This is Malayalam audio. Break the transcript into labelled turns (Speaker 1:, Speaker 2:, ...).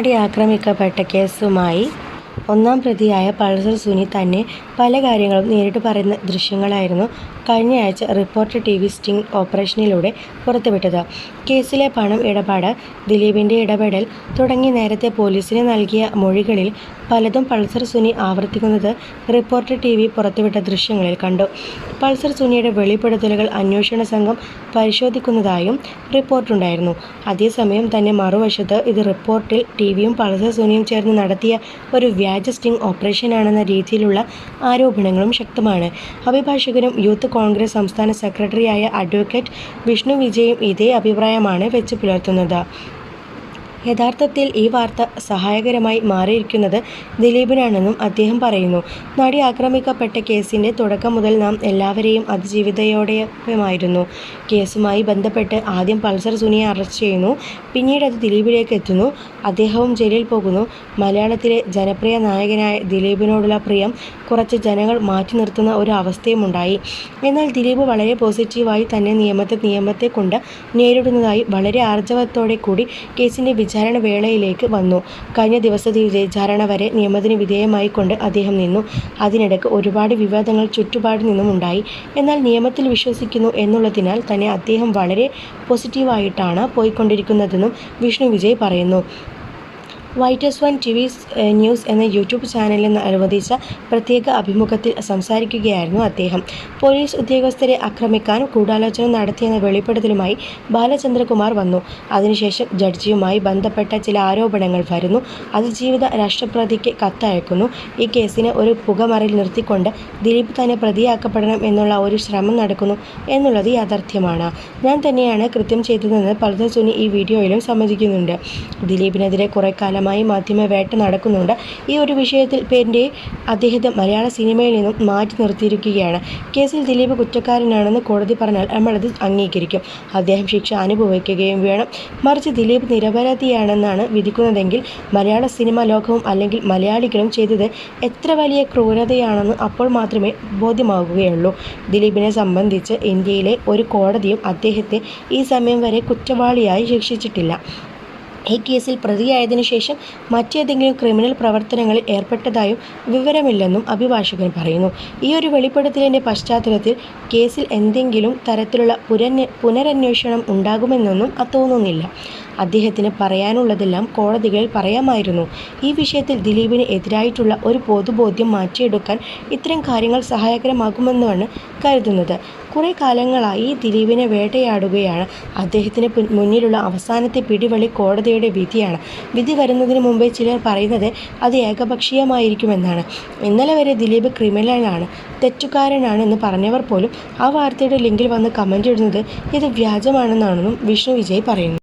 Speaker 1: നടി ആക്രമിക്കപ്പെട്ട കേസുമായി ഒന്നാം പ്രതിയായ പൾസർ സുനി തന്നെ പല കാര്യങ്ങളും നേരിട്ട് പറയുന്ന ദൃശ്യങ്ങളായിരുന്നു കഴിഞ്ഞയാഴ്ച റിപ്പോർട്ടർ ടി വി സ്റ്റിംഗ് ഓപ്പറേഷനിലൂടെ പുറത്തുവിട്ടത്. കേസിലെ പണം ഇടപാട്, ദിലീപിന്റെ ഇടപെടൽ തുടങ്ങി നേരത്തെ പോലീസിന് നൽകിയ മൊഴികളിൽ പലതും പൾസർ സുനി ആവർത്തിക്കുന്നത് റിപ്പോർട്ടർ ടിവി പുറത്തുവിട്ട ദൃശ്യങ്ങളിൽ കണ്ടു. പൾസർ സുനിയുടെ വെളിപ്പെടുത്തലുകൾ അന്വേഷണ സംഘം പരിശോധിക്കുന്നതായും റിപ്പോർട്ടുണ്ടായിരുന്നു. അതേസമയം തന്നെ മറുവശത്ത് ഇത് റിപ്പോർട്ടിൽ ടി വിയും പൾസർ സുനിയും ചേർന്ന് നടത്തിയ ഒരു വ്യാജ സ്റ്റിംഗ് ഓപ്പറേഷനാണെന്ന രീതിയിലുള്ള ആരോപണങ്ങളും ശക്തമാണ്. അഭിഭാഷകനും യൂത്ത് കോൺഗ്രസ് സംസ്ഥാന സെക്രട്ടറിയായ അഡ്വക്കേറ്റ് വിഷ്ണു വിജയും ഇതേ അഭിപ്രായമാണ് വെച്ചുപുലർത്തുന്നത്. യഥാർത്ഥത്തിൽ ഈ വാർത്ത സഹായകരമായി മാറിയിരിക്കുന്നത് ദിലീപിനാണെന്നും അദ്ദേഹം പറയുന്നു. നടി ആക്രമിക്കപ്പെട്ട കേസിന്റെ തുടക്കം മുതൽ നാം എല്ലാവരെയും അതിജീവിതയോടെയുമായിരുന്നു കേസുമായി ബന്ധപ്പെട്ട് ആദ്യം പൾസർ സുനിയെ അറസ്റ്റ് ചെയ്യുന്നു. പിന്നീട് അത് ദിലീപിലേക്ക് എത്തുന്നു. അദ്ദേഹവും ജയിലിൽ പോകുന്നു. മലയാളത്തിലെ ജനപ്രിയ നായകനായ ദിലീപിനോടുള്ള പ്രിയം കുറച്ച് ജനങ്ങൾ മാറ്റി നിർത്തുന്ന ഒരു അവസ്ഥയും ഉണ്ടായി എന്നാൽ ദിലീപ് വളരെ പോസിറ്റീവായി തന്നെ നിയമത്തെ നിയമത്തെ കൊണ്ട് നേരിടുന്നതായി വളരെ ആർജവത്തോടെ കൂടി കേസിന്റെ വിചാരണ വേളയിലേക്ക് വന്നു. കഴിഞ്ഞ ദിവസത്തെ വിചാരണ വരെ നിയമത്തിന് വിധേയമായിക്കൊണ്ട് അദ്ദേഹം നിന്നു. അതിനിടയ്ക്ക് ഒരുപാട് വിവാദങ്ങൾ ചുറ്റുപാട് നിന്നുമുണ്ടായി. എന്നാൽ നിയമത്തിൽ വിശ്വസിക്കുന്നു എന്നുള്ളതിനാൽ തന്നെ അദ്ദേഹം വളരെ പോസിറ്റീവായിട്ടാണ് പോയിക്കൊണ്ടിരിക്കുന്നതെന്നും വിഷ്ണു വിജയ് പറയുന്നു. വൈറ്റസ് വൺ ടി വി ന്യൂസ് എന്ന യൂട്യൂബ് ചാനലിന് അനുവദിച്ച പ്രത്യേക അഭിമുഖത്തിൽ സംസാരിക്കുകയായിരുന്നു അദ്ദേഹം. പോലീസ് ഉദ്യോഗസ്ഥരെ ആക്രമിക്കാൻ ഗൂഢാലോചന നടത്തിയെന്ന വെളിപ്പെടുത്തലുമായി ബാലചന്ദ്രകുമാർ വന്നു. അതിനുശേഷം ജഡ്ജിയുമായി ബന്ധപ്പെട്ട ചില ആരോപണങ്ങൾ വരുന്നു. അതിജീവിത രാഷ്ട്രപ്രതിക്ക് കത്തയക്കുന്നു. ഈ കേസിനെ ഒരു പുകമറിൽ നിർത്തിക്കൊണ്ട് ദിലീപ് തന്നെ പ്രതിയാക്കപ്പെടണം എന്നുള്ള ഒരു ശ്രമം നടക്കുന്നു എന്നുള്ളത് യാഥാർത്ഥ്യമാണ്. ഞാൻ തന്നെയാണ് കൃത്യം ചെയ്തതെന്ന് പലതസുനി സുനി ഈ വീഡിയോയിലും സമ്മതിക്കുന്നുണ്ട്. ദിലീപിനെതിരെ കുറെക്കാലമായി മാധ്യമവേട്ട നടക്കുന്നുണ്ട്. ഈ ഒരു വിഷയത്തിൽ പേരിന്റെ അദ്ദേഹത്തെ മലയാള സിനിമയിൽ നിന്നും മാറ്റി നിർത്തിയിരിക്കുകയാണ്. കേസിൽ ദിലീപ് കുറ്റക്കാരനാണെന്ന് കോടതി പറഞ്ഞാൽ നമ്മളത് അംഗീകരിക്കും. അദ്ദേഹം ശിക്ഷ അനുഭവിക്കുകയും വേണം. മറിച്ച് ദിലീപ് നിരപരാധിയാണെന്നാണ് വിധിക്കുന്നതെങ്കിൽ മലയാള സിനിമാ ലോകവും അല്ലെങ്കിൽ മലയാളികളും ചെയ്തത് എത്ര വലിയ ക്രൂരതയാണെന്ന് അപ്പോൾ മാത്രമേ ബോധ്യമാകുകയുള്ളൂ. ദിലീപിനെ സംബന്ധിച്ച് ഇന്ത്യയിലെ ഒരു കോടതിയും അദ്ദേഹത്തെ ഈ സമയം വരെ കുറ്റവാളിയായി ശിക്ഷിച്ചിട്ടില്ല. ഈ കേസിൽ പ്രതിയായതിനു ശേഷം മറ്റേതെങ്കിലും ക്രിമിനൽ പ്രവർത്തനങ്ങളിൽ ഏർപ്പെട്ടതായും വിവരമില്ലെന്നും അഭിഭാഷകൻ പറയുന്നു. ഈ ഒരു വെളിപ്പെടുത്തലിന്റെ പശ്ചാത്തലത്തിൽ കേസിൽ എന്തെങ്കിലും തരത്തിലുള്ള പുനരന്വേഷണം ഉണ്ടാകുമെന്നൊന്നും തോന്നുന്നില്ല. അദ്ദേഹത്തിന് പറയാനുള്ളതെല്ലാം കോടതികളിൽ പറയാമായിരുന്നു. ഈ വിഷയത്തിൽ ദിലീപിന് എതിരായിട്ടുള്ള ഒരു പൊതുബോധ്യം മാറ്റിയെടുക്കാൻ ഇത്തരം കാര്യങ്ങൾ സഹായകരമാകുമെന്നാണ് കരുതുന്നത്. കുറേ കാലങ്ങളായി ദിലീപിനെ വേട്ടയാടുകയാണ്. അദ്ദേഹത്തിന് മുന്നിലുള്ള അവസാനത്തെ പിടിവളി കോടതിയുടെ വിധിയാണ്. വിധി വരുന്നതിന് മുമ്പേ ചിലർ പറയുന്നത് അത് ഏകപക്ഷീയമായിരിക്കുമെന്നാണ്. ഇന്നലെ വരെ ദിലീപ് ക്രിമിനലാണ്, തെറ്റുകാരനാണ് എന്ന് പറഞ്ഞവർ പോലും ആ വാർത്തയുടെ ലിങ്കിൽ വന്ന് കമന്റ് ഇടുന്നത് ഇത് വ്യാജമാണെന്നാണെന്നും വിഷ്ണു വിജയ് പറയുന്നു.